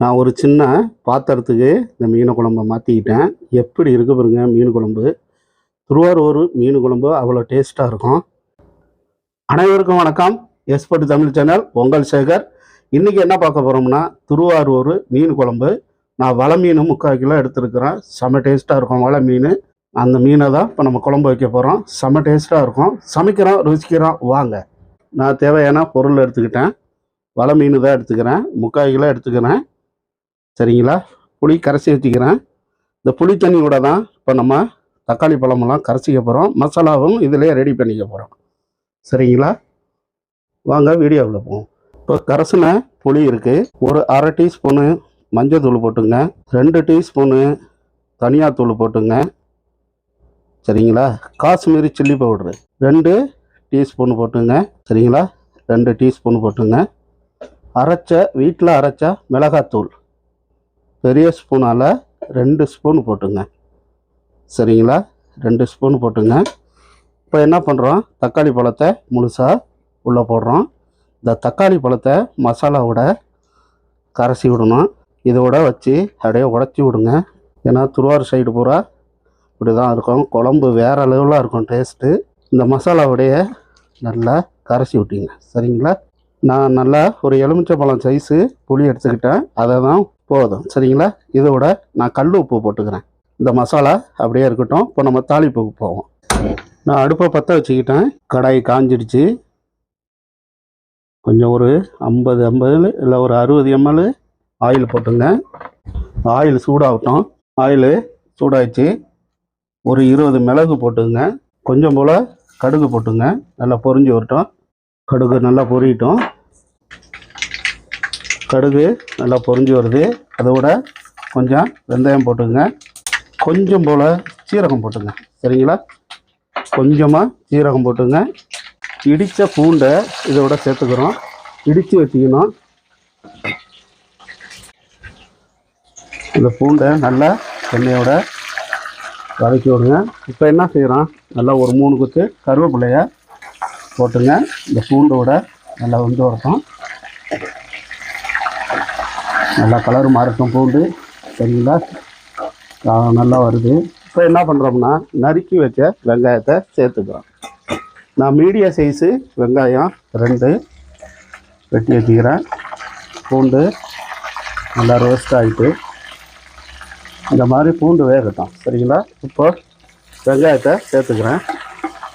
நான் ஒரு சின்ன பாத்திரத்துக்கு இந்த மீன் குழம்பை மாற்றிக்கிட்டேன் எப்படி இருக்கு பாருங்க மீன் குழம்பு. திருவாரூர் மீன் குழம்பு அவ்வளோ டேஸ்ட்டாக இருக்கும். அனைவருக்கும் வணக்கம். Expert Tamil channel Pongal Sekar. இன்றைக்கி என்ன பார்க்க போகிறோம்னா திருவாரூர் மீன் குழம்பு. நான் வலை மீன் முக்கால் கிலோ எடுத்துருக்கிறேன். செம்ம டேஸ்ட்டாக இருக்கும் வலை மீன். அந்த மீனை தான் இப்போ நம்ம குழம்பு வைக்க போகிறோம் செம்ம டேஸ்ட்டாக இருக்கும். சமைக்கிறோம் ருசிக்கிறோம் வாங்க. நான் தேவையான பொருள் எடுத்துக்கிட்டேன். வலை மீன் தான் எடுத்துக்கிறேன். முக்கால் கிலோ எடுத்துக்கிறேன். சரிங்களா? புளி கரைச்சி வச்சுக்கிறேன். இந்த புளி தண்ணியோட தான் இப்போ நம்ம தக்காளி பழமெல்லாம் கரைச்சிக்க போகிறோம் மசாலாவும் இதிலே ரெடி பண்ணிக்க போகிறோம் சரிங்களா? வாங்க வீடியோவில் போவோம். இப்போ கரைசின புளி இருக்குது ஒரு அரை டீஸ்பூனு மஞ்சள் தூள் போட்டுங்க. ரெண்டு டீஸ்பூனு தனியாத்தூள் போட்டுங்க. சரிங்களா? Kashmiri chilli powder. ரெண்டு டீஸ்பூன் போட்டுங்க. சரிங்களா? ரெண்டு டீஸ்பூன் போட்டுங்க. அரைச்ச வீட்டில் அரைச்ச மிளகாத்தூள். பெரிய ஸ்பூனால் ரெண்டு ஸ்பூன் போட்டுங்க. சரிங்களா? ரெண்டு ஸ்பூன் போட்டுங்க. இப்போ என்ன பண்ணுறோம் தக்காளி பழத்தை முழுசாக உள்ளே போடுறோம். இந்த தக்காளி பழத்தை மசாலாவோட கரைச்சி விடணும். இதோட வச்சு அப்படியே உடச்சி விடுங்க. ஏன்னா திருவாரூர் சைடு பூரா இப்படி தான் இருக்கும். குழம்பு வேறு லெவலாக இருக்கும் டேஸ்ட்டு இந்த மசாலாவுடைய நல்லா கரைச்சி விட்டிங்க. சரிங்களா? நான் நல்லா ஒரு எலுமிச்சம்பழம் சைஸு புளி எடுத்துக்கிட்டேன். அதை தான் போதும். சரிங்களா? இதோட நான் கல் உப்பு போட்டுக்கிறேன். இந்த மசாலா அப்படியே இருக்கட்டும். இப்போ நம்ம தாளிப்புக்கு போவோம். நான் அடுப்பை பற்ற வச்சுக்கிட்டேன். கடாய் காஞ்சிடுச்சு. கொஞ்சம் ஒரு ஐம்பது ஐம்பது இல்லை ஒரு அறுபது எம்எல் ஆயில் போட்டுங்க. ஆயில் சூடாகட்டும். ஆயில் சூடாயிடுச்சு. ஒரு இருபது மிளகு போட்டுங்க. கொஞ்சம் போல் கடுகு போட்டுங்க. நல்லா பொறிஞ்சு வரட்டும். கடுகு நல்லா பொரியட்டும் கடுகு நல்லா பொறிஞ்சு வருது. அதோட கொஞ்சம் வெந்தயம் போட்டுக்கங்க. கொஞ்சம் போல் சீரகம் போட்டுங்க சரிங்களா? கொஞ்சமாக சீரகம் போட்டுங்க இடித்த பூண்டை இதோட சேர்த்துக்கிறோம். இடித்து வச்சுக்கணும். இந்த பூண்டை நல்லா எண்ணெயோட வதக்கி விடுங்க. இப்போ என்ன செய்கிறோம் நல்லா ஒரு மூணு குத்து கருவேப்பிலைய போட்டுங்க. இந்த பூண்டோட நல்லா வந்து வரட்டும். நல்லா கலர் மாறட்டும் பூண்டு சரிங்களா? நல்லா வருது. இப்போ என்ன பண்ணுறோம்னா நறுக்கி வச்ச வெங்காயத்தை சேர்த்துக்கிறோம். நான் மீடியம் சைஸு வெங்காயம் ரெண்டு வெட்டி வச்சுக்கிறேன் பூண்டு நல்லா ரோஸ்ட் ஆகிட்டு இந்த மாதிரி பூண்டு வேகட்டும் சரிங்களா? இப்போ வெங்காயத்தை சேர்த்துக்கிறேன்.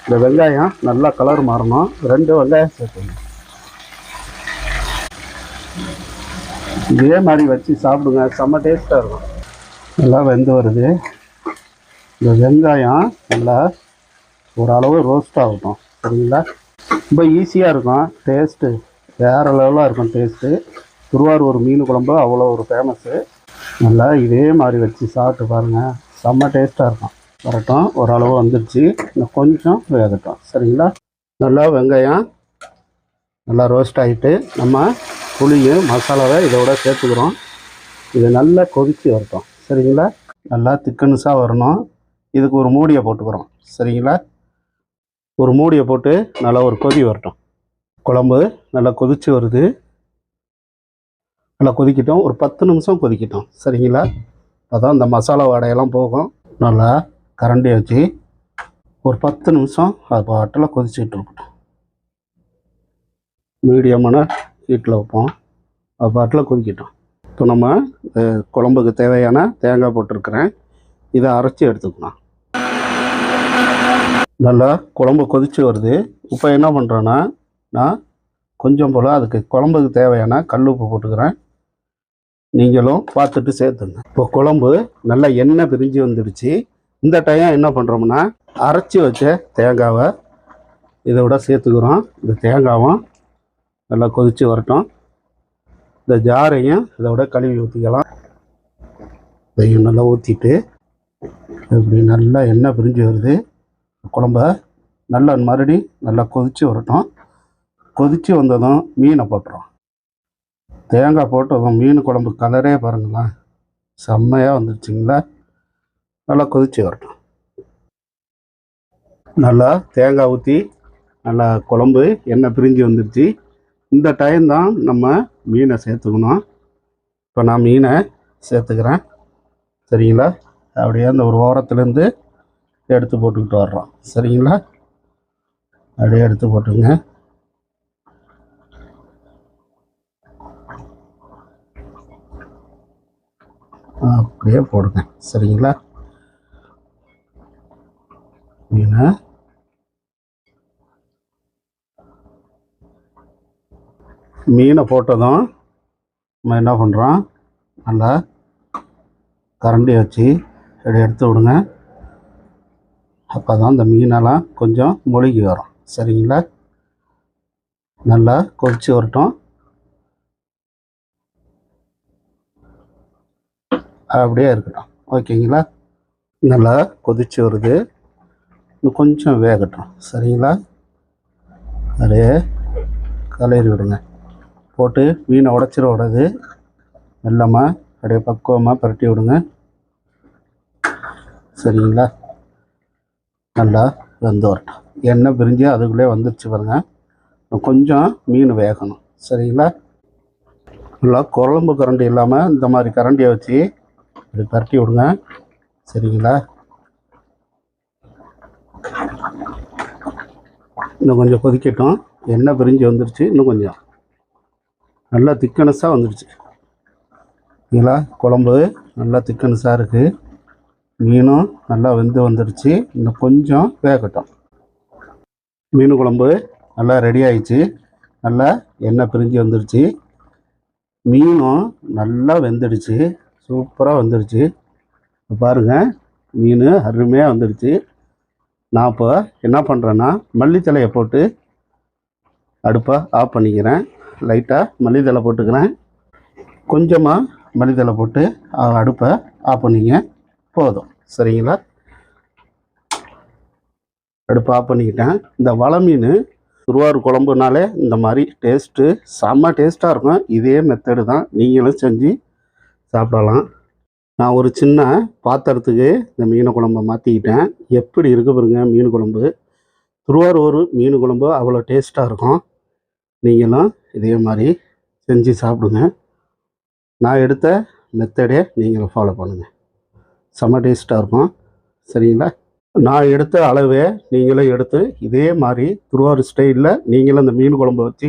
இந்த வெங்காயம் நல்லா கலர் மாறணும். ரெண்டு வெங்காயம் சேர்த்துக்கணும். இதே மாதிரி வச்சு சாப்பிடுங்க. செம்ம டேஸ்ட்டாக இருக்கும். நல்லா வெந்து வருது. இந்த வெங்காயம் நல்லா ஓரளவு ரோஸ்ட் ஆகட்டும். சரிங்களா? ரொம்ப ஈஸியாக இருக்கும். டேஸ்ட்டு வேறு லெவலாக இருக்கும் டேஸ்ட்டு திருவாரூர் மீன் குழம்பு அவ்வளோ ஒரு ஃபேமஸ்ஸு நல்லா இதே மாதிரி வச்சு சாப்பிட்டு பாருங்கள் செம்ம டேஸ்ட்டாக இருக்கும். வரட்டும். ஓரளவு வந்துடுச்சு இன்னும் கொஞ்சம் வேகட்டும். சரிங்களா? நல்லா வெங்காயம் நல்லா ரோஸ்ட் ஆகிட்டு நம்ம புளியும் மசாலாவை இதோட சேர்த்துக்கிறோம். இது நல்லா கொதித்து வரட்டும். சரிங்களா? நல்லா திக்கனுஸாக வரணும். இதுக்கு ஒரு மூடியை போட்டுக்கிறோம். சரிங்களா? ஒரு மூடியை போட்டு நல்லா ஒரு கொதி வரட்டும். குழம்பு நல்லா கொதித்து வருது. நல்லா கொதிக்கட்டும். ஒரு பத்து நிமிஷம் கொதிக்கட்டும். சரிங்களா? அதான் இந்த மசாலா வடையெல்லாம் போகும். நல்லா கரண்டி வச்சு ஒரு பத்து நிமிஷம் அது பாட்டில் கொதிச்சுட்டு இருக்கட்டும். மீடியமான ஹீட்டில் வைப்போம். அது பாட்டில் கொதிக்கட்டும் இப்போ நம்ம குழம்புக்கு தேவையான தேங்காய் போட்டிருக்கிறேன். இதை அரைச்சி எடுத்துக்கலாம் நல்லா குழம்பு கொதிச்சு வருது. இப்போ என்ன பண்ணுறேன்னா நான் கொஞ்சம் போல் அதுக்கு குழம்புக்கு தேவையான கல் உப்பு போட்டுக்கிறேன். நீங்களும் பார்த்துட்டு சேர்த்துங்க. இப்போ குழம்பு நல்லா எண்ணெய் பிரிஞ்சு வந்துடுச்சு. இந்த டைம் என்ன பண்ணுறோம்னா அரைச்சி வச்ச தேங்காவை இதோட சேர்த்துக்கிறோம். இந்த தேங்காவும் நல்லா கொதித்து வரட்டும். இந்த ஜாரையும் இதோட கழுவி ஊற்றிக்கலாம் இதையும் நல்லா ஊற்றிட்டு இப்படி நல்லா எண்ணெய் பிரிஞ்சு வருது. குழம்ப நல்லா மறுபடி நல்லா கொதித்து வரட்டும். கொதித்து வந்ததும் மீனை போட்டுரும் தேங்காய் போட்டதும் மீன் குழம்பு கலரே பாருங்களேன். செம்மையாக வந்துருச்சுங்களா? நல்லா கொதித்து வரட்டும். நல்லா தேங்காய் ஊற்றி நல்லா குழம்பு எண்ணெய் பிரிஞ்சு வந்துருச்சு. இந்த டைம் தான் நம்ம மீனை சேர்த்துக்கணும். இப்போ நான் மீனை சேர்த்துக்கிறேன். சரிங்களா? அப்படியே அந்த ஒரு ஓரத்துலேருந்து எடுத்து போட்டுக்கிட்டு வர்றோம். சரிங்களா? அப்படியே எடுத்து போட்டுங்க. அப்படியே போடுங்க. சரிங்களா? மீனை மீனை போட்டதும் நம்ம என்ன பண்ணுறோம் நல்லா கரண்டி வச்சு இப்படி எடுத்து விடுங்க. அப்போ தான் இந்த மீனெல்லாம் கொஞ்சம் மொழுகி வரும். சரிங்களா? நல்லா கொதிச்சு வரட்டும். அப்படியே இருக்கட்டும். ஓகேங்களா? நல்லா கொதிச்சு வருது. இன்னும் கொஞ்சம் வேகட்டும். சரிங்களா? அப்படியே கலரி விடுங்க. போட்டு மீனை உடச்சிட விடாது மெல்லமாக அப்படியே பக்குவமாக பரட்டி விடுங்க. சரிங்களா? நல்லா வெந்து வரட்டும். எண்ணெய் பிரிஞ்சு அதுக்குள்ளே வந்துருச்சு பாருங்கள் கொஞ்சம் மீன் வேகணும். சரிங்களா? நல்லா குழம்பு கரண்டி இல்லாமல் இந்த மாதிரி கரண்டியை வச்சு இப்படி பரட்டி விடுங்க. சரிங்களா? இன்னும் கொஞ்சம் கொதிக்கட்டும். எண்ணெய் பிரிஞ்சு வந்துருச்சு. இன்னும் கொஞ்சம். நல்லா திக்கனஸாக வந்துடுச்சு. இதெல்லாம் குழம்பு நல்லா திக்கனஸாக இருக்குது மீனும் நல்லா வெந்து வந்துடுச்சு. இன்னும் கொஞ்சம் வேகட்டும். மீன் குழம்பு நல்லா ரெடி ஆயிடுச்சு. நல்லா எண்ணெய் பிரிஞ்சு வந்துடுச்சு. மீனும் நல்லா வெந்துடுச்சு. சூப்பராக வந்துடுச்சு. பாருங்கள் மீன் அருமையாக வந்துடுச்சு. நான் இப்போ என்ன பண்ணுறேன்னா மல்லித்தலையை போட்டு அடுப்பை ஆஃப் பண்ணிக்கிறேன். லைட்டாக மல்லித்தலை போட்டுக்கிறேன். கொஞ்சமாக மல்லித்தலை போட்டு அடுப்பை ஆஃப் பண்ணிங்க போதும். சரிங்களா? அடுப்பு ஆஃப் பண்ணிக்கிட்டேன். இந்த வலை மீன் திருவாரூர் குழம்புனாலே இந்த மாதிரி டேஸ்ட்டு செம்ம டேஸ்ட்டாக இருக்கும். இதே மெத்தடு தான் நீங்களும் செஞ்சு சாப்பிடலாம். நான் ஒரு சின்ன பாத்திரத்துக்கு இந்த மீன் குழம்பை மாற்றிக்கிட்டேன் எப்படி இருக்கு பாருங்க மீன் குழம்பு. திருவாரூர் மீன் குழம்பு அவ்வளோ டேஸ்ட்டாக இருக்கும். நீங்களும் இதே மாதிரி செஞ்சு சாப்பிடுங்க. நான் எடுத்த மெத்தடே நீங்களும் ஃபாலோ பண்ணுங்கள் செம்ம டேஸ்ட்டாக இருக்கும். சரிங்களா? நான் எடுத்த அளவே நீங்களும் எடுத்து இதே மாதிரி திருவாரூர் ஸ்டைலில் நீங்களும் அந்த மீன் குழம்பு வச்சு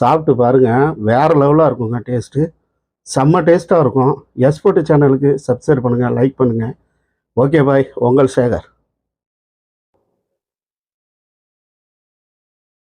சாப்பிட்டு பாருங்கள் வேறு லெவலாக இருக்குங்க டேஸ்ட்டு செம்ம டேஸ்ட்டாக இருக்கும். எஸ்போர்ட் சேனலுக்கு சப்ஸ்கிரைப் பண்ணுங்கள் லைக் பண்ணுங்கள் ஓகே பாய் உங்கள் சேகர்.